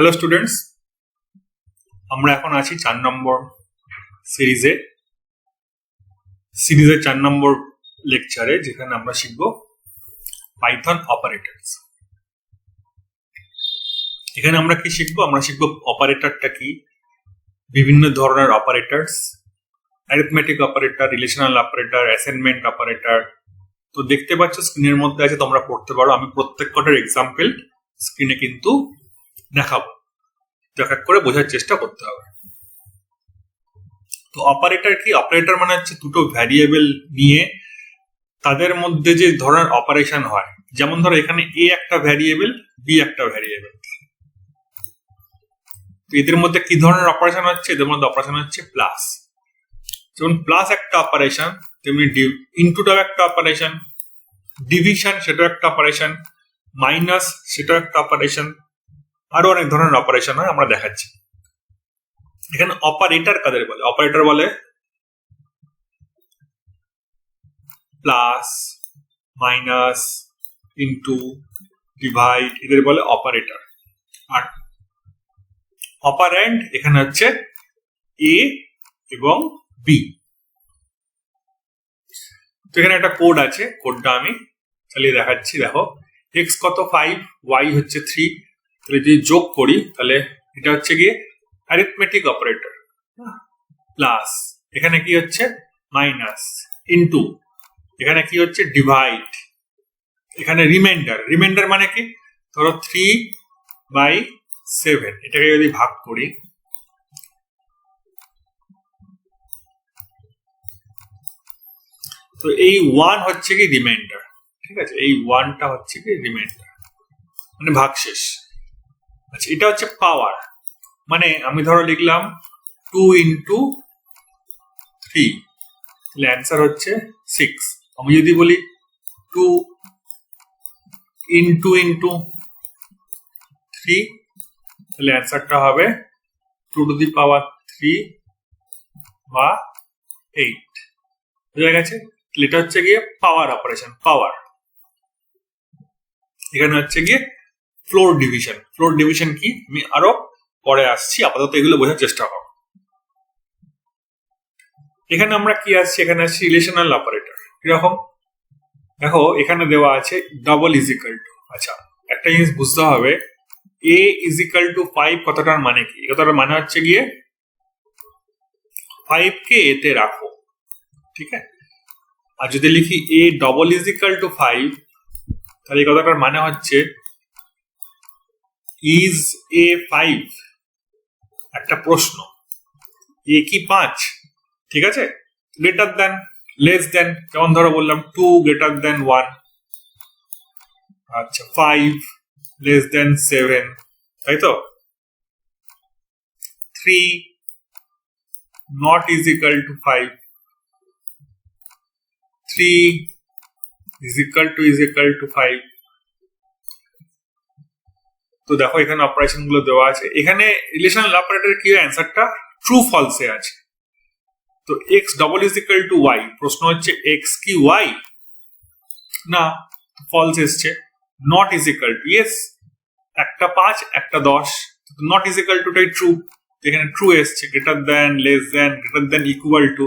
Hello students আমরা এখন আছি চার নম্বর সিরিজে সিরিজের চার নম্বর লেকচারে যেখানে আমরা শিখব পাইথন অপারেটরস এখানে আমরা কি শিখব? আমরা শিখব অপারেটরটা কি? বিভিন্ন ধরনের operators arithmetic operator relational operator assignment operator তো দেখতে পাচ্ছ স্ক্রিনের মধ্যে আছে, তোমরা পড়তে পারো। আমি প্রত্যেক কটার এক্সাম্পল স্ক্রিনে কিন্তু দেখাবো। এক এক করে বোঝার চেষ্টা করতে হবে। তো অপারেটর কি? অপারেটর মানে হচ্ছে দুটো ভ্যারিয়েবল নিয়ে তাদের মধ্যে যে ধরনের অপারেশন হয়। যেমন ধরো এখানে এ একটা ভ্যারিয়েবল বি একটা ভ্যারিয়েবল এদের মধ্যে কি ধরনের অপারেশন হচ্ছে? এদের মধ্যে অপারেশন হচ্ছে প্লাস যেমন প্লাস একটা অপারেশন তেমনি ইনটুটাও একটা অপারেশন ডিভিশন সেটাও একটা অপারেশন মাইনাস সেটাও একটা অপারেশন আরও অনেক ধরনের অপারেশন হয়, আমরা দেখাচ্ছি। এখানে অপারেটর কাদের বলে? অপারেটর বলে প্লাস মাইনাস ইন্টু ডিভাইড এদের বলে অপারেটর আর অপারেন্ট এখানে হচ্ছে এ এবং বি তো এখানে একটা কোড আছে কোডটা আমি চালিয়ে দেখাচ্ছি, দেখো। এক্স কত ফাইভ ওয়াই হচ্ছে থ্রি তাহলে যদি যোগ করি, তাহলে এটা হচ্ছে গিয়ে অ্যারিথমেটিক অপারেটর প্লাস এখানে কি হচ্ছে? মাইনাস ইনটু এখানে কি হচ্ছে? ডিভাইড এখানে রিমাইন্ডার রিমাইন্ডার মানে কি? ধরো থ্রি বাই সেভেন এটাকে যদি ভাগ করি, তো এই ওয়ান হচ্ছে কি রিমাইন্ডার ঠিক আছে? এই ওয়ানটা হচ্ছে কি রিমাইন্ডার মানে ভাগশেষ। আচ্ছা এটা হচ্ছে পাওয়ার মানে আমি ধরো লিখলাম টু ইন্টু থ্রি তাহলে অ্যান্সার হচ্ছে সিক্স আমি যদি বলি টু ইন্টু ইন্টু থ্রি তাহলে অ্যান্সারটা হবে two to the power three বা এইট বোঝা গেছে? এটা হচ্ছে গিয়ে পাওয়ার অপারেশন পাওয়ার এখানে হচ্ছে গিয়ে ফ্লোর ডিভিশন ফ্লোর ডিভিশন কি? আমি আরও পরে আসছি, আপাতত এগুলো বোঝার চেষ্টা করো। এখানে আমরা কি আসছি? এখানে আসছি রিলেশনাল অপারেটর কীরকম? দেখো, এখানে দেওয়া আছে ডবল ইজিক্যাল টু আচ্ছা একটা জিনিস বুঝতে হবে এ ইজিক্যাল টু ফাইভ কতটার মানে কি? কতটার মানে হচ্ছে গিয়ে ফাইভ কে এতে রাখো। ঠিক আছে? আর যদি লিখি A double equal to five তাহলে এই কথাটার মানে হচ্ছে ইজ এ ফাইভ একটা প্রশ্ন। এ কি পাঁচ? ঠিক আছে? গ্রেটার দেন লেস দেন যেমন ধরো বললাম টু গ্রেটার দেন ওয়ান আচ্ছা ফাইভ লেস দেন সেভেন তাই তো? Three not is equal to five three is equal to is equal to five তো দেখো, এখানে অপারেশনগুলো দেওয়া আছে। এখানে রিলেশনাল অপারেটর কি অ্যান্সারটা ট্রু ফলসে আছে। তো X double is equal to Y প্রশ্ন হচ্ছে এক্স কি ওয়াই না ফলস এসছে। Not is equal to yes একটা পাঁচ, একটা দশ। নট ইজ ইকাল টুটাই ট্রু এখানে ট্রু এসছে। Greater than less than greater than equal to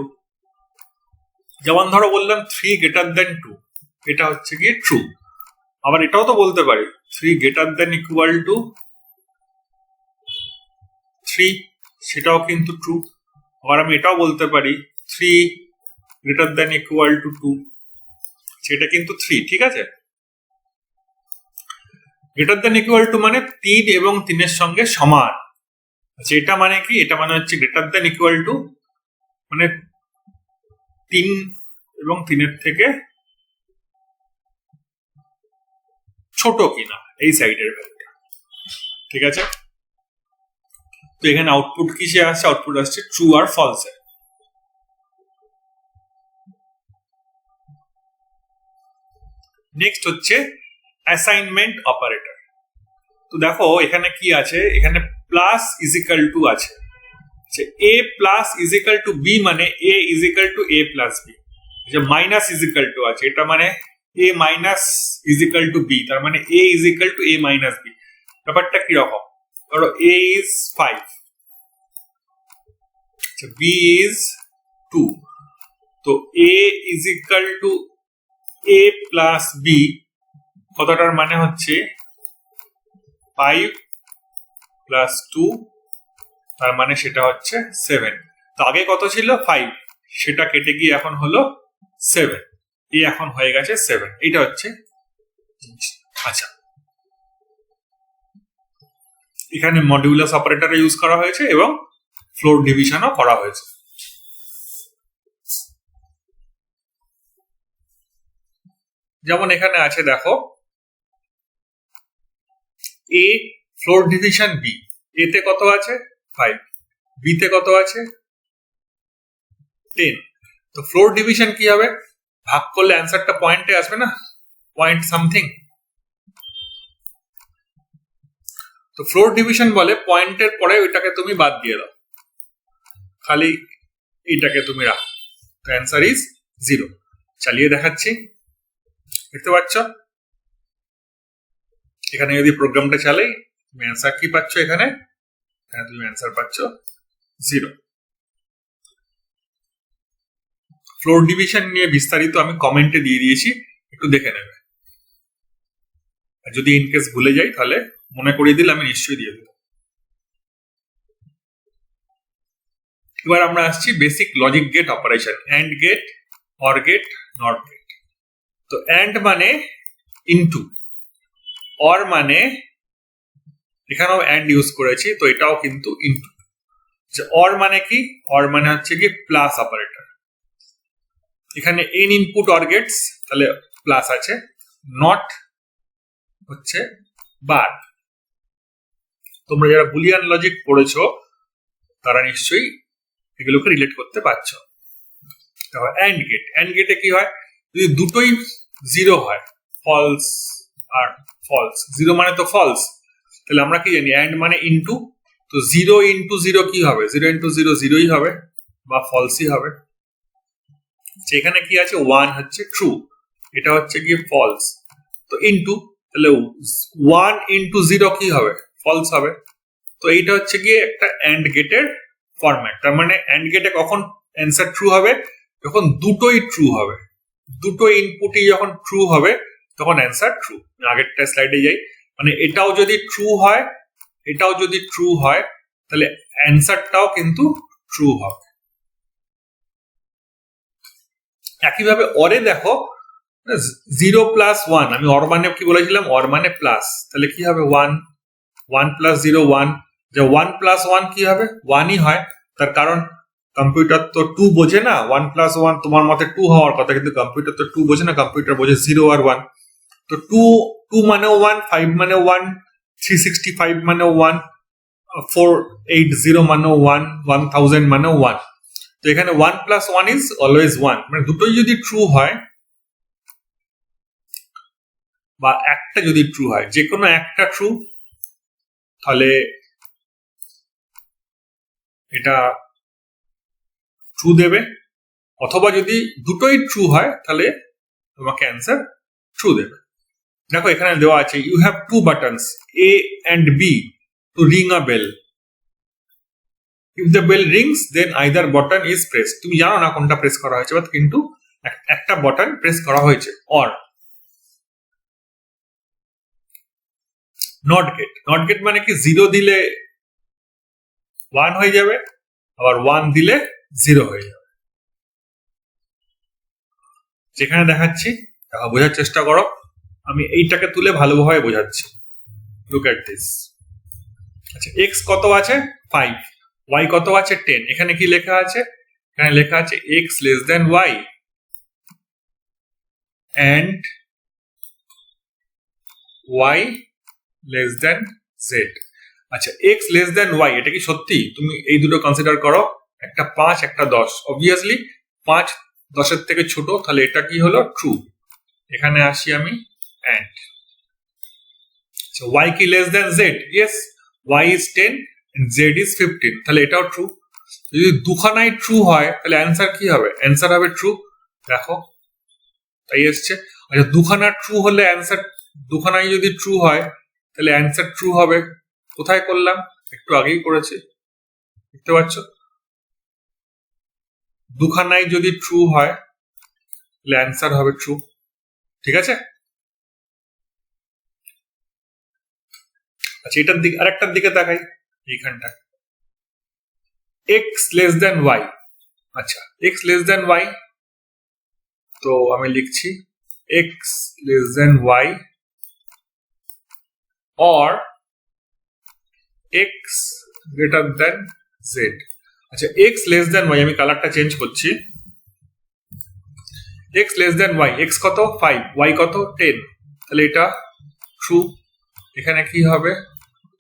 যেমন ধরো বললাম থ্রি গ্রেটার দেন টু এটা হচ্ছে গিয়ে ট্রু আবার এটাও তো বলতে পারি। Three greater than equal to three সেটাও কিন্তু ট্রু আবার আমি এটাও বলতে পারি three greater than equal to two সেটা কিন্তু থ্রি ঠিক আছে? গ্রেটার দেন ইকুয়াল টু মানে তিন এবং তিনের সঙ্গে সমান। আচ্ছা এটা মানে কি? এটা মানে হচ্ছে গ্রেটার দেন ইকুয়াল টু মানে তিন এবং তিনের থেকে ছোট কিনা, এই সাইডের ভ্যালুটা ঠিক আছে? তো এখানে আউটপুট কিসে আসছে? আউটপুট আসছে ট্রু আর ফলসে নেক্সট হচ্ছে অ্যাসাইনমেন্ট অপারেটর তো দেখো, এখানে কি আছে? এখানে প্লাস ইজিক্যাল টু আছে। A plus equal to B মানে A equal to A plus B যে মাইনাস ইজিক্যাল টু আছে, এটা মানে A minus equal to B তার মানে A equal to A minus B ব্যাপারটা কীরকম ধরো A is five B is two তো A is equal to A plus B কথাটার মানে হচ্ছে ফাইভ প্লাস টু তার মানে সেটা হচ্ছে সেভেন তো আগে কত ছিল? ফাইভ সেটা কেটে গিয়ে এখন হলো সেভেন এই এখন হয়ে গেছে সেভেন এটা হচ্ছে আচ্ছা। এখানে মডিউলাস অপারেটর ইউজ করা হয়েছে এবং ফ্লোর ডিভিশনও করা হয়েছে। যেমন এখানে আছে দেখো এ ফ্লোর ডিভিশন বি এতে কত আছে? ফাইভ বিতে কত আছে? টেন তো ফ্লোর ডিভিশন কি হবে? ভাগ করলে অ্যান্সারটা পয়েন্টে আসবে না? পয়েন্ট সামথিং তো ফ্লোর ডিভিশন বলে পয়েন্টের পরে ওইটাকে তুমি বাদ দিয়ে দাও। খালি এইটাকে তুমি রাখো। তো অ্যান্সার ইজ জিরো চালিয়ে দেখাচ্ছি। দেখতে পাচ্ছ? এখানে যদি প্রোগ্রামটা চালাই, তুমি অ্যান্সার কি পাচ্ছ এখানে? এখানে তুমি অ্যান্সার পাচ্ছ জিরো ফ্লোর ডিভিশন নিয়ে বিস্তারিত আমি কমেন্টে দিয়ে দিয়েছি, একটু দেখে নেবে। আর যদি ইনকেস ভুলে যাই, তাহলে মনে করিয়ে দিলে আমি নিশ্চয়ই দিয়ে দেবো। এবার আমরা আসছি basic logic gate operation and gate or gate not gate তো অ্যান্ড মানে ইনটু অর মানে এখানেও অ্যান্ড ইউজ করেছি, তো এটাও কিন্তু ইনটু অর মানে কি? অর মানে হচ্ছে কি প্লাস অপারেটর এখানে এন ইনপুট অর গেটস তাহলে প্লাস আছে নট হচ্ছে বার তোমরা যারা বুলিয়ান লজিক পড়েছ, তারা নিশ্চয়ই এগুলোকে রিলেট করতে পারছ। অ্যান্ড গেট অ্যান্ড গেটে কি হয়? যদি দুটোই জিরো হয় ফলস আর ফলস জিরো মানে তো ফলস তাহলে আমরা কি জানি? অ্যান্ড মানে ইনটু তো জিরো ইনটু জিরো কি হবে? জিরো ইনটু জিরো জিরোই হবে, বা ফলসই হবে। সেখানে কি আছে ওয়ান হচ্ছে ট্রু এটা হচ্ছে গিয়ে ফলস তো ইনটু তাহলে ওয়ান ইনটু জিরো কি হবে? ফলস হবে। তো এইটা হচ্ছে গিয়ে একটা অ্যান্ড গেটের ফরম্যাট তার মানে অ্যান্ড গেটে কখন অ্যান্সার ট্রু হবে? যখন দুটোই ট্রু হবে। দুটো ইনপুটই যখন ট্রু হবে, তখন অ্যান্সার ট্রু আগেরটা স্লাইডে যাই। মানে এটাও যদি ট্রু হয়, এটাও যদি ট্রু হয়, তাহলে অ্যান্সারটাও কিন্তু ট্রু হবে। একইভাবে অরে দেখো জিরো প্লাস ওয়ান আমি অর মানে কি বলেছিলাম? অর মানে প্লাস তাহলে কি হবে? One one plus zero one যে ওয়ান প্লাস ওয়ান কি হবে? ওয়ানই হয়। তার কারণ কম্পিউটার তো টু বোঝে না। ওয়ান প্লাস ওয়ান তোমার মতে টু হওয়ার কথা, কিন্তু কম্পিউটার তো টু বোঝে না। কম্পিউটার বোঝে জিরো আর ওয়ান তো টু টু মানে ওয়ান ফাইভ মানে ওয়ান থ্রি সিক্সটি ফাইভ মানে ওয়ান ফোর এইট জিরো মানে ওয়ান ওয়ান থাউজেন্ড মানে ওয়ান তো এখানে one plus one is always one মানে দুটোই যদি ট্রু হয়, বা একটা যদি ট্রু হয় যে কোনো একটা ট্রু তাহলে এটা ট্রু দেবে। অথবা যদি দুটোই ট্রু হয়, তাহলে তোমাকে অ্যান্সার ট্রু দেবে। দেখো এখানে দেওয়া আছে you have two buttons A and B to ring a bell if the bell rings then either button is press তুমি জানো না কোনটা প্রেস করা হয়েছে বাট কিন্তু একটা বটন প্রেস করা হয়েছে। Or not gate not gate মানে কি জিরো দিলে ওয়ান হয়ে যাবে, আবার ওয়ান দিলে জিরো হয়ে যাবে। যেখানে দেখাচ্ছি দেখো বোঝার চেষ্টা করো। আমি এইটাকে তুলে ভালোভাবে বোঝাচ্ছি। লুক এট দিস আচ্ছা এক্স কত আছে? ফাইভ ওয়াই কত আছে? টেন এখানে কি লেখা আছে? এখানে লেখা আছে X less than Y and Y less than Z আচ্ছা এক্স লেস দেন ওয়াই এটা কি সত্যি? তুমি এই দুটো কনসিডার করো। একটা পাঁচ, একটা দশ। অবভিয়াসলি পাঁচ দশের থেকে ছোট, তাহলে এটা কি হলো? ট্রু এখানে আসি আমি অ্যান্ড ওয়াই কি less than Z yes Y is ten Z is fifteen তাহলে এটাও ট্রু যদি দুখানাই ট্রু হয়, তাহলে অ্যান্সার কি হবে? অ্যান্সার হবে ট্রু দেখো, তাই এসছে। আচ্ছা দুখানা ট্রু হলে অ্যান্সার দুখানাই যদি ট্রু হয়, তাহলে অ্যান্সার ট্রু হবে। কোথায় করলাম? একটু আগেই করেছি। দেখতে পাচ্ছ? দুখানাই যদি ট্রু হয়, তাহলে অ্যান্সার হবে ট্রু ঠিক আছে? আচ্ছা এটার দিকে, আরেকটার দিকে তাকাই। এইখানটা এক্স লেস দেন ওয়াই আচ্ছা এক্স লেস দেন ওয়াই তো আমি লিখছি X less than Y or X greater than Z আচ্ছা এক্স লেস দেন ওয়াই আমি কালারটা চেঞ্জ করছি। X less than Y X কত? ফাইভ ওয়াই কত? টেন তাহলে এটা ট্রু এখানে কি হবে?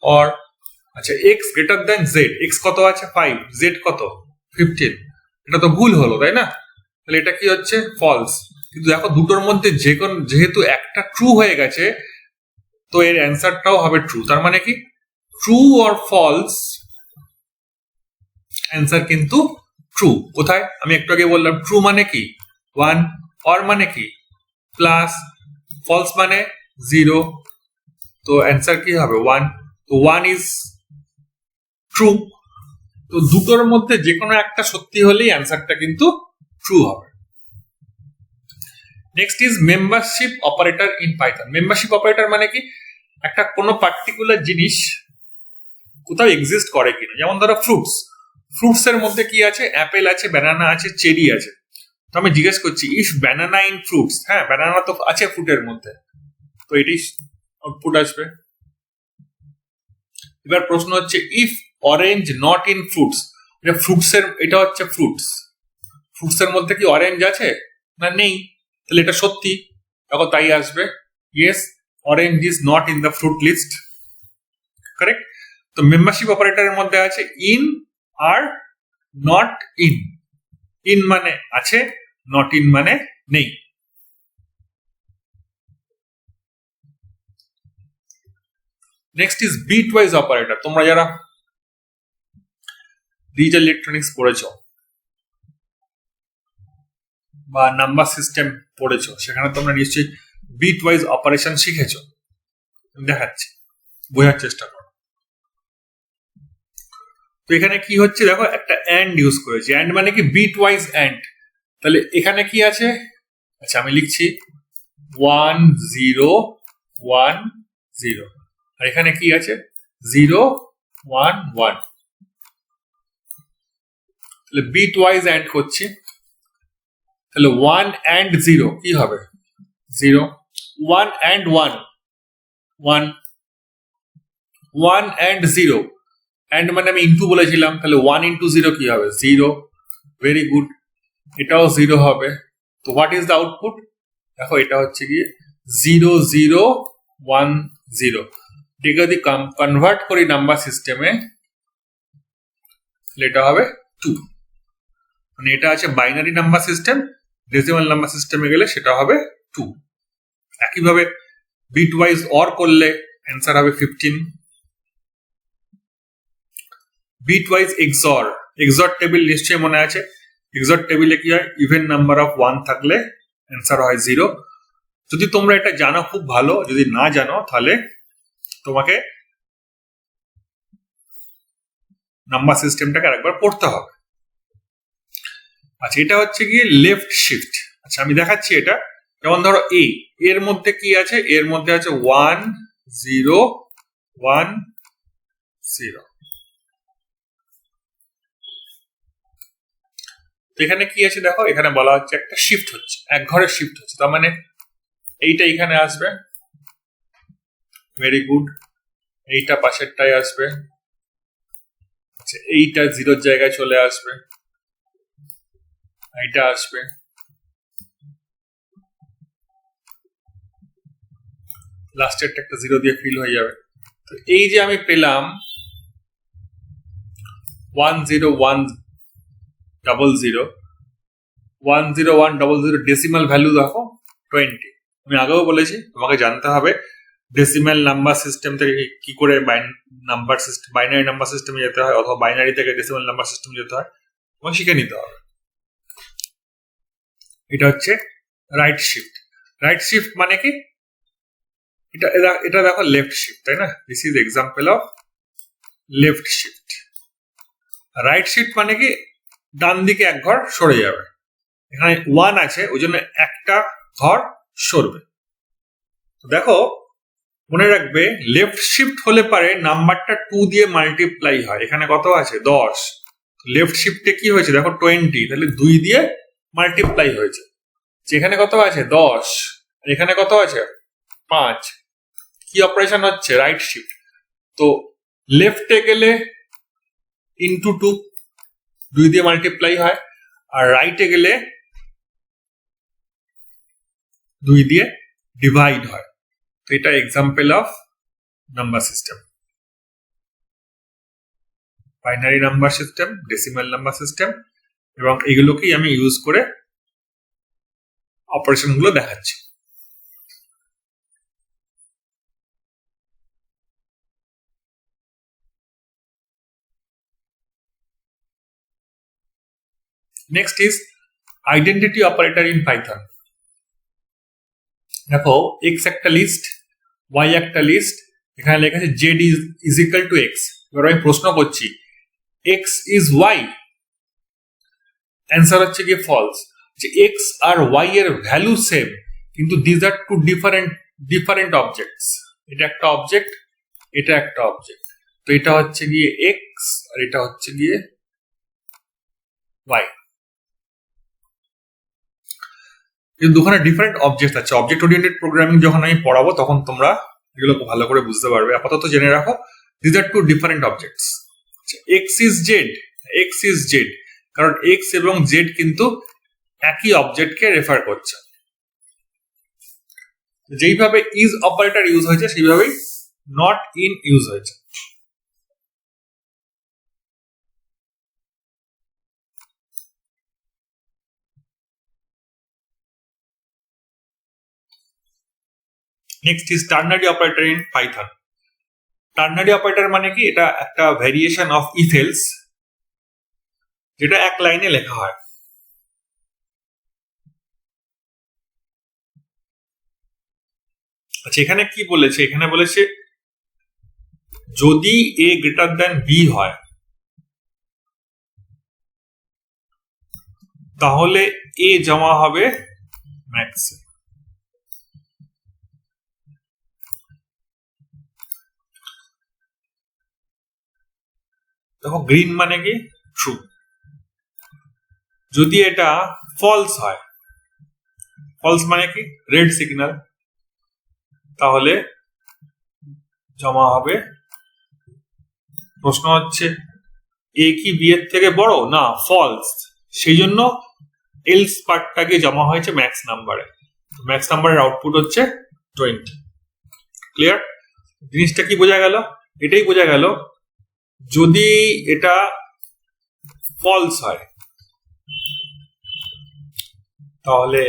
অর আচ্ছা X greater than Z X কত আছে? ফাইভ জেড কত? ফিফটিন এটা তো ভুল হলো, তাই না? তাহলে এটা কি হচ্ছে? ফলস কিন্তু দেখো, দুটোর মধ্যে যে কোন যেহেতু একটা ট্রু হয়ে গেছে, তো এর অ্যান্সারটাও হবে ট্রু তার মানে কি? ট্রু অর ফলস অ্যান্সার কিন্তু ট্রু কোথায়? আমি একটু আগে বললাম ট্রু মানে কি? ওয়ান অর মানে কি? প্লাস ফলস মানে জিরো তো অ্যান্সার কি হবে? ওয়ান তো ওয়ান ইজ ট্রু তো দুটোর মধ্যে যে কোনো একটা সত্যি হলেই অ্যান্সারটা কিন্তু ট্রু হবে। Next is membership operator in Python membership operator মানে কি? একটা কোনো পার্টিকুলার জিনিস কোথাও এক্সিস্ট করে কিনা। যেমন ধরো ফ্রুটস ফ্রুটস এর মধ্যে কি আছে? অ্যাপেল আছে ব্যানানা আছে চেরি আছে। তো আমি জিজ্ঞেস করছি ইফ ব্যানানা ইন ফ্রুটস হ্যাঁ ব্যানানা তো আছে ফ্রুটের মধ্যে। তো এটাই আউটপুট আসবে। এবার প্রশ্ন হচ্ছে if orange not in fruits এটা ফ্রুটস এর এটা হচ্ছে ফ্রুটস ফ্রুটস এর মধ্যে কি অরেঞ্জ আছে? না, নেই। তাহলে এটা সত্যি? তখন তাই আসবে। Yes orange is not in the fruit list correct তো মেম্বারশিপ অপারেটরের মধ্যে আছে ইন আর নট ইন ইন মানে আছে নট ইন মানে নেই। Next is bitwise operator তোমরা যারা ডিজিটাল ইলেকট্রনিক্স পড়েছো? বা নাম্বার সিস্টেম পড়েছো? সেখানে তোমরা নিশ্চয়ই বিট ওয়াইজ অপারেশন শিখেছো। দেখাচ্ছি। বোঝার চেষ্টা করো। তো এখানে কি হচ্ছে? দেখো, একটা অ্যান্ড ইউজ করেছি। অ্যান্ড মানে কি? বিট ওয়াইজ অ্যান্ড তাহলে এখানে কি আছে? আচ্ছা আমি লিখছি ওয়ান জিরো ওয়ান জিরো। আর এখানে কি আছে? Zero one one. তাহলে বিট ওয়াইজ অ্যান্ড করছি। তাহলে ওয়ান অ্যান্ড জিরো কি হবে? Zero one and one one one and zero and মানে আমি ইন্টু বলেছিলাম, তাহলে ওয়ান ইন্টু জিরো কি হবে? জিরো ভেরি গুড এটাও জিরো হবে। তো হোয়াট ইজ দ্য আউটপুট দেখো, এটা হচ্ছে কি জিরো জিরো ওয়ান জিরো এটাকে যদি কনভার্ট করি নাম্বার সিস্টেমে তাহলে এটা হবে টু মানে এটা আছে binary number system decimal number সিস্টেমে গেলে সেটা হবে টু একইভাবে বিট ওয়াইজ অর করলে অ্যান্সার হবে fifteen bitwise XOR XOR table নিশ্চয়ই মনে আছে। এক্সর টেবিলে কি হয়? ইভেন নাম্বার অফ ওয়ান থাকলে অ্যান্সার হয় জিরো যদি তোমরা এটা জানো খুব ভালো, যদি না জানো তাহলে তোমাকে নাম্বার সিস্টেমটাকে আরেকবার পড়তে হবে। আচ্ছা এটা হচ্ছে গিয়ে লেফট শিফট আচ্ছা আমি দেখাচ্ছি এটা। যেমন ধরো এ এর মধ্যে কি আছে? এর মধ্যে আছে ওয়ান জিরো ওয়ান জিরো এখানে কি আছে দেখো? এখানে বলা হচ্ছে একটা শিফট হচ্ছে, এক ঘরে শিফট হচ্ছে। তার মানে এইটা এখানে আসবে। ভেরি গুড এইটা পাশেরটাই আসবে। আচ্ছা এইটা জিরোর জায়গায় চলে আসবে। এইটা আসবে লাস্টেরটা একটা জিরো দিয়ে ফিল হয়ে যাবে। তো এই যে আমি পেলাম one zero one double zero one zero one double zero decimal value দেখো টোয়েন্টি আমি আগেও বলেছি, তোমাকে জানতে হবে ডেসিমাল নাম্বার সিস্টেম থেকে কি করে নাম্বার সিস্টেম বাইনারি নাম্বার সিস্টেমে যেতে হয়, অথবা বাইনারি থেকে ডেসিমাল নাম্বার সিস্টেমে যেতে হয়, তোমাকে শিখে নিতে হবে। এটা হচ্ছে রাইট শিফট রাইট শিফট মানে কি? এটা এটা দেখো লেফট শিফট তাই না? This is example of left shift right shift মানে কি? ডান দিকে এক ঘর সরে যাবে। এখানে ওয়ান আছে, ওই জন্য একটা ঘর সরবে। দেখো, মনে রাখবে লেফট শিফট হলে পারে নাম্বারটা টু দিয়ে মাল্টিপ্লাই হয়। এখানে কত আছে? দশ। লেফট শিফটে কি হয়েছে? দেখো টোয়েন্টি তাহলে দুই দিয়ে মাল্টিপ্লাই হয়েছে। যেখানে কত আছে? দশ। আর এখানে কত আছে? পাঁচ। কি অপারেশন হচ্ছে? রাইট শিফট তো লেফটে গেলে ইন্টু টু দুই দিয়ে মাল্টিপ্লাই হয়। আর রাইটে গেলে দুই দিয়ে ডিভাইড হয়। তো এটা example of number system binary number system decimal number system এবং এগুলোকেই আমি ইউজ করে অপারেশনগুলো দেখাচ্ছি। Next is identity operator in Python দেখো এক্স একটা লিস্ট ওয়াই একটা লিস্ট এখানে লেখা আছে Z is is equal to X এবার আমি প্রশ্ন করছি এক্স ইজ ওয়াই অ্যান্সার হচ্ছে গিয়ে ফলস যে এক্স আর ওয়াই এর ভ্যালু সেম কিন্তু these are two different different objects এটা একটা অবজেক্ট এটা একটা অবজেক্ট তো এটা হচ্ছে গিয়ে এক্স আর এটা হচ্ছে গিয়ে ওয়াই কিন্তু দুখানে ডিফারেন্ট অবজেক্ট আছে। অবজেক্ট ওরিয়েন্টেড প্রোগ্রামিং যখন আমি পড়াবো, তখন তোমরা এগুলো ভালো করে বুঝতে পারবে। আপাতত জেনে রাখো these are two different objects X is Z X is Z কারণ এক্স এবং জেড কিন্তু একই অবজেক্টকে রেফার করছে। যেইভাবে ইজ অপারেটর ইউজ হয়েছে, সেইভাবেই নট ইন ইউজ হয়েছে। Next is ternary operator in Python ternary operator মানে কি? এটা একটা ভ্যারিয়েশন অফ ইথেলস যেটা এক লাইনে লেখা হয়। আচ্ছা এখানে কি বলেছে? এখানে বলেছে, যদি এ গ্রেটার দেন বি হয়, তাহলে এ জমা হবে ম্যাক্স দেখো গ্রিন মানে কি? ট্রু যদি এটা ফলস হয় ফলস মানে কি? রেড সিগন্যাল তাহলে জমা হবে। প্রশ্ন হচ্ছে, এ কি বি এর থেকে বড়? না ফলস সেই জন্য এলস পার্টটাকে জমা হয়েছে ম্যাক্স নাম্বারে ম্যাক্স নাম্বারের আউটপুট হচ্ছে টোয়েন্টি ক্লিয়ার জিনিসটা কি বোঝা গেল? এটাই বোঝা গেল, যদি এটা ফলস হয় তাহলে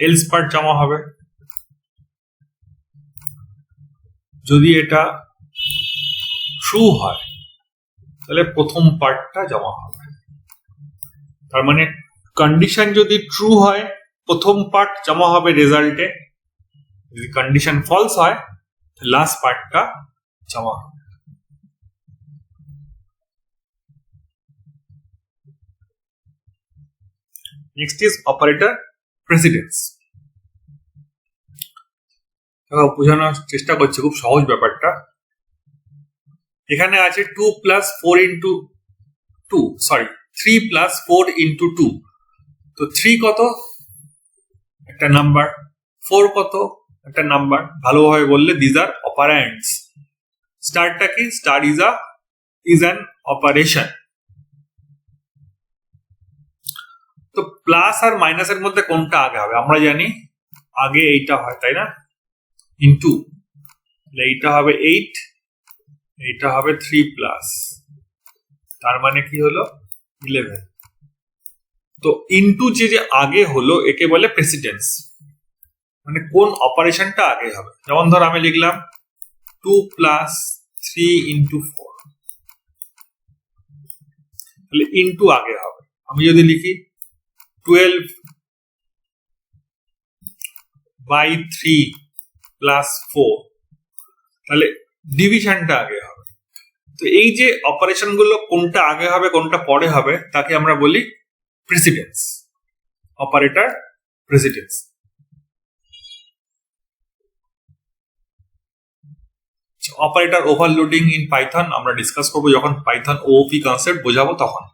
এলস পার্ট জমা হবে। যদি এটা ট্রু হয়, তাহলে প্রথম পার্টটা জমা হবে। তার মানে কন্ডিশন যদি ট্রু হয়, প্রথম পার্ট জমা হবে রেজাল্টে যদি কন্ডিশন ফলস হয় লাস্ট পার্টটা জমা হবে। নেক্সট ইজ অপারেটর প্রেসিডেন্স বোঝানোর চেষ্টা করছি খুব সহজ ব্যাপারটা। এখানে আছে two plus four into two sorry three plus four into two তো থ্রি কত? একটা নাম্বার ফোর কত? একটা নাম্বার ভালোভাবে বললে দিজ আর অপারেন্টস স্টারটা কি? Star is a is an operation তো প্লাস আর মাইনাসের মধ্যে কোনটা আগে হবে? আমরা জানি আগে এইটা হয়, তাই না? ইন্টু এইটা হবে এইট এইটা হবে থ্রি প্লাস তার মানে কি হলো? ইলেভেন তো ইন্টু যে যে আগে হলো, একে বলে প্রেসিডেন্স মানে কোন অপারেশনটা আগে হবে? যেমন ধর আমি লিখলাম two plus three into four তাহলে ইন্টু আগে হবে। আমি যদি লিখি twelve by three plus four তাহলে ডিভিশনটা আগে হবে। তো এই যে অপারেশনগুলো কোনটা আগে হবে, কোনটা পরে হবে, তাকে আমরা বলি precedence operator precedence operator overloading in Python আমরা ডিসকাস করব, যখন পাইথন ওপি কনসেপ্ট বোঝাবো তখন।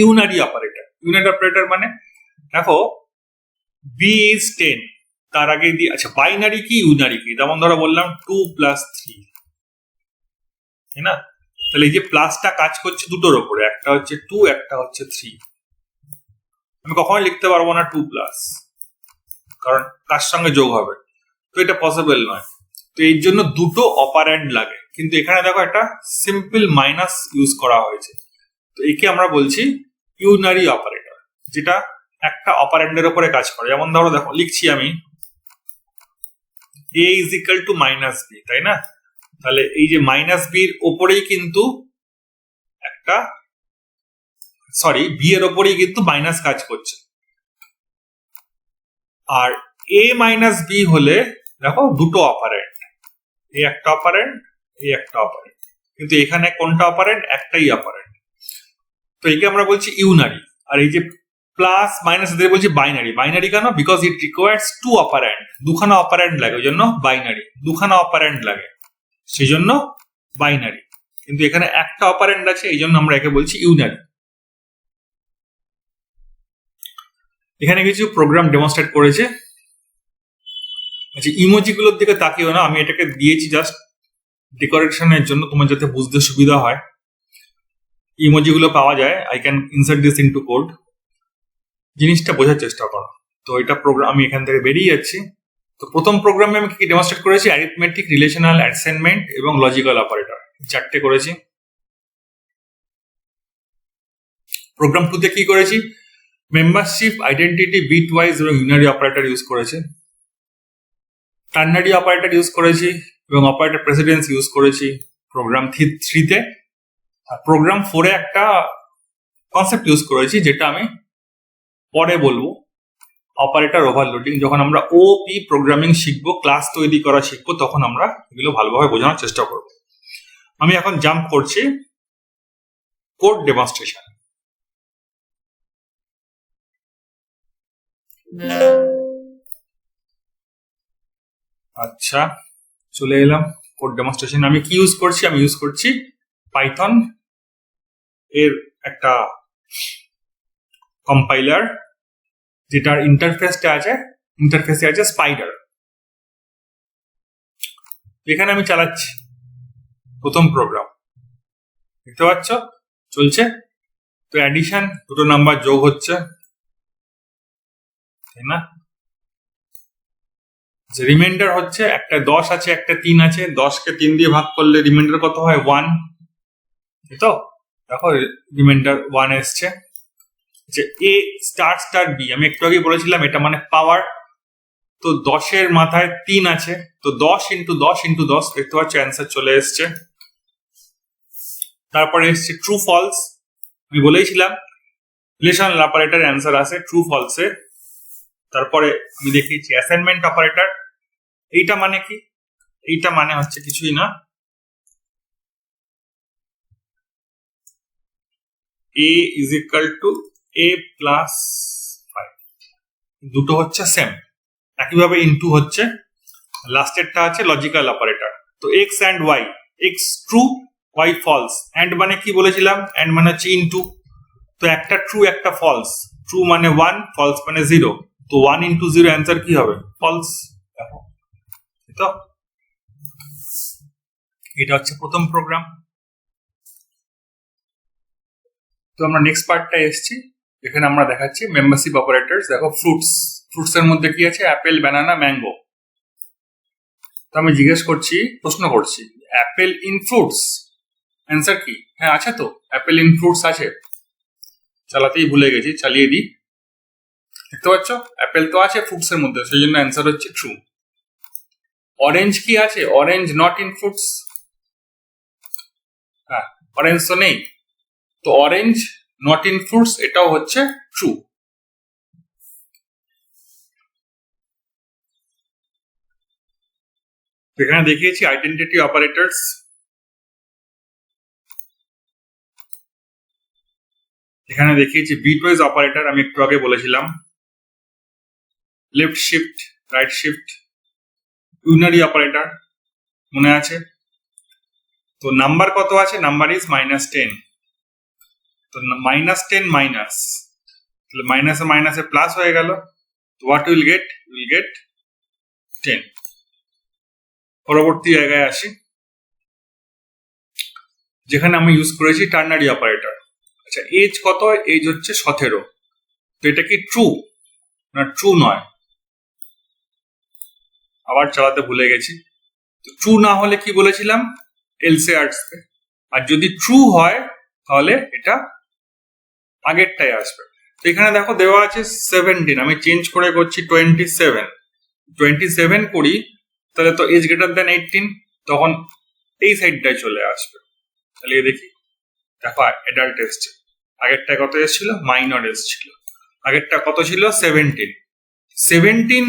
Unary operator. ইউনারি অপারেটর মানে দেখো বি ইজ টেন তার আগে দিয়ে আচ্ছা বাইনারি কি, ইউনারি কি? যেমন ধরো বললাম টু প্লাস থ্রি তাই না? তাহলে এই যে প্লাসটা কাজ করছে দুটোর ওপরে, একটা হচ্ছে টু একটা হচ্ছে থ্রি আমি কখনোই লিখতে পারব না টু প্লাস কারণ কার সঙ্গে যোগ হবে? তো এটা পসিবল নয়। তো এর জন্য দুটো অপারেন্ট লাগে। কিন্তু এখানে দেখো একটা সিম্পল মাইনাস ইউজ করা হয়েছে। তো একে আমরা বলছি ইউনারি অপারেটর যেটা একটা অপারেন্ডের উপরে কাজ করে। যেমন ধরো, দেখো, লিখছি আমি A is equal to minus B তাই না? তাহলে এই যে মাইনাস বির ওপরেই কিন্তু একটা সরি বি এর ওপরেই কিন্তু মাইনাস কাজ করছে। আর এ মাইনাস বি হলে, দেখো, দুটো অপারেন্ট এই একটা অপারেন্ট এই একটা অপারেন্ট কিন্তু এখানে কোনটা অপারেন্ট একটাই অপারেন্ট তো একে আমরা বলছি ইউনারি। আর এই যে প্লাস মাইনাস এদের বলছি বাইনারি। বাইনারি কেন? Because it requires two operand দুখানা অপারেন্ট লাগে, ওই জন্য বাইনারি। দুখানা অপারেন্ট লাগে, সেই জন্য বাইনারি। কিন্তু এখানে একটা অপারেন্ট আছে, এই জন্য আমরা একে বলছি ইউনারি। এখানে কিছু প্রোগ্রাম ডেমনস্ট্রেট করেছে। আচ্ছা ইমোজিগুলোর দিকে তাকিও না, আমি এটাকে দিয়েছি জাস্ট ডেকোরেশনের জন্য, তোমার যাতে বুঝতে সুবিধা হয়। ইমোজিগুলো পাওয়া যায় I can insert this into code জিনিসটা বোঝার চেষ্টা করো। তো এটা প্রোগ্রাম আমি এখান থেকে বেরিয়ে যাচ্ছি। তো প্রথম প্রোগ্রামে আমি কি ডেমনস্ট্রেট করেছি? অ্যারিথমেটিক রিলেশনাল অ্যাসাইনমেন্ট এবং লজিক্যাল অপারেটর চারটে করেছি। প্রোগ্রাম টুতে কি করেছি? মেম্বারশিপ আইডেন্টিটি বিট ওয়াইজ এবং ইউনারি অপারেটর ইউজ করেছে। টার্নারি অপারেটর ইউজ করেছি এবং অপারেটর প্রেসিডেন্স ইউজ করেছি। প্রোগ্রাম থ্রিতে প্রোগ্রাম ফোরে একটা কনসেপ্ট ইউজ করেছি, যেটা আমি পরে বলব। অপারেটর ওভারলোডিং যখন আমরা ও পি প্রোগ্রামিং শিখব ক্লাস তৈরি করা শিখব, তখন আমরা এগুলো ভালোভাবে বোঝানোর চেষ্টা করব। আমি এখন জাম্প করছি কোড ডেমনস্ট্রেশন আচ্ছা চলে এলাম কোড ডেমনস্ট্রেশন আমি কি ইউজ করছি? আমি ইউজ করছি পাইথন এর একটা কম্পাইলার যেটার ইন্টারফেসটা আছে ইন্টারফেসে আছে স্পাইডার এখানে আমি চালাচ্ছি প্রথম প্রোগ্রাম দেখতে পাচ্ছ? চলছে। তো অ্যাডিশন দুটো নাম্বার যোগ হচ্ছে। তাই না? রিমাইন্ডার হচ্ছে, একটা দশ আছে, একটা তিন আছে। দশকে তিন দিয়ে ভাগ করলে রিমাইন্ডার কত হয়? ওয়ান তো? দেখো রিমাইন্ডার ওয়ান এসছে। যে এ স্টার স্টার বি আমি একটু আগে বলেছিলাম, এটা মানে পাওয়ার তো দশের মাথায় তিন আছে। তো দশ ইন্টু দশ ইন্টু দশ, দেখতে পাচ্ছ অ্যান্সার চলে এসছে। তারপরে এসছে ট্রু ফলস আমি বলেইছিলাম রিলেশনাল অপারেটর অ্যান্সার আছে ট্রু ফলসে তারপরে আমি দেখিয়েছি অ্যাসাইনমেন্ট অপারেটর এইটা মানে কি? এইটা মানে হচ্ছে কিছুই না। A is equal to A plus five দুটো হচ্ছে সেম একইভাবে ইনটু হচ্ছে লাস্টেরটা আছে লজিক্যাল অপারেটর তো X and Y X true Y false and মানে কি বলেছিলাম? অ্যান্ড মানে হচ্ছে ইনটু তো একটা ট্রু একটা ফলস ট্রু মানে ওয়ান ফলস মানে জিরো তো ওয়ান ইন্টু জিরো অ্যান্সার কি হবে? ফলস দেখো তো। এটা হচ্ছে প্রথম প্রোগ্রাম তো আমরা নেক্সট পার্টটা এসেছি। এখানে আমরা দেখাচ্ছি মেম্বারশিপ অপারেটরস দেখো ফ্রুটস ফ্রুটস এর মধ্যে কি আছে? অ্যাপেল ব্যানানা ম্যাঙ্গো তো আমি জিজ্ঞেস করছি, প্রশ্ন করছি অ্যাপেল ইন ফ্রুটস অ্যান্সার কি? হ্যাঁ আছে তো। অ্যাপেল ইন ফ্রুটস আছে। চালাতেই ভুলে গেছি, চালিয়ে দিই। দেখতে পাচ্ছ? অ্যাপেল তো আছে ফ্রুটস এর মধ্যে, সেই জন্য অ্যান্সার হচ্ছে ট্রু অরেঞ্জ কি আছে? অরেঞ্জ নট ইন ফ্রুটস হ্যাঁ অরেঞ্জ তো নেই। তো অরেঞ্জ নট ইন ফ্রুটস এটাও হচ্ছে ট্রু এখানে দেখিয়েছি আইডেন্টিটি অপারেটরস এখানে দেখিয়েছি বিটওয়াইজ অপারেটর আমি একটু আগে বলেছিলাম। Left shift right shift unary operator মনে আছে? তো নাম্বার কত আছে? নাম্বার ইজ মাইনাস টেন তো মাইনাস টেন মাইনাস তাহলে মাইনাসে মাইনাসে প্লাস হয়ে গেল what will get will get ten পরবর্তী জায়গায় আসি। যেখানে আমি ইউজ করেছি টার্নারি অপারেটর আচ্ছা এজ কত? এজ হচ্ছে সতেরো। তো এটা কি ট্রু না ট্রু নয়। আবার চালাতে ভুলে গেছি। তো ট্রু না হলে কি বলেছিলাম? এলসে আসবে আর যদি ট্রু হয়, তাহলে এটা আগেরটাই আসবে। তো এখানে দেখো দেওয়া আছে সেভেন্টিন আমি চেঞ্জ করে করছি টোয়েন্টি সেভেন টোয়েন্টি সেভেন করি, তাহলে তো এজ গ্রেটার দেন এইটিন তখন এই সাইডটায় চলে আসবে। তাহলে দেখি, দেখো অ্যাডাল্ট এসছে। আগেরটা কত এসেছিল? মাইনর এসেছিল। আগেরটা কত ছিল? Seventeen seventeen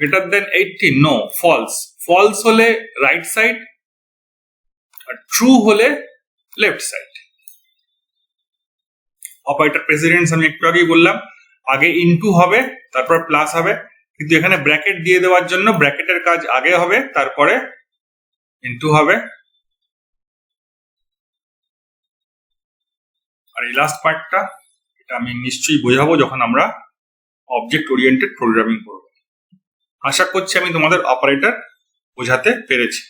greater than eighteen no false false হলে রাইট সাইড আর ট্রু হলে লেফট সাইড অপারেটর প্রেসিডেন্টস আমি একটু আগেই বললাম, আগে ইনটু হবে, তারপর প্লাস হবে, কিন্তু এখানে ব্র্যাকেট দিয়ে দেওয়ার জন্য ব্র্যাকেটের কাজ আগে হবে, তারপরে ইনটু হবে। আর এই লাস্ট পার্টটা এটা আমি নিশ্চয়ই বোঝাবো যখন আমরা অবজেক্ট ওরিয়েন্টেড প্রোগ্রামিং করব। আশা করছি আমি তোমাদের অপারেটর বোঝাতে পেরেছি।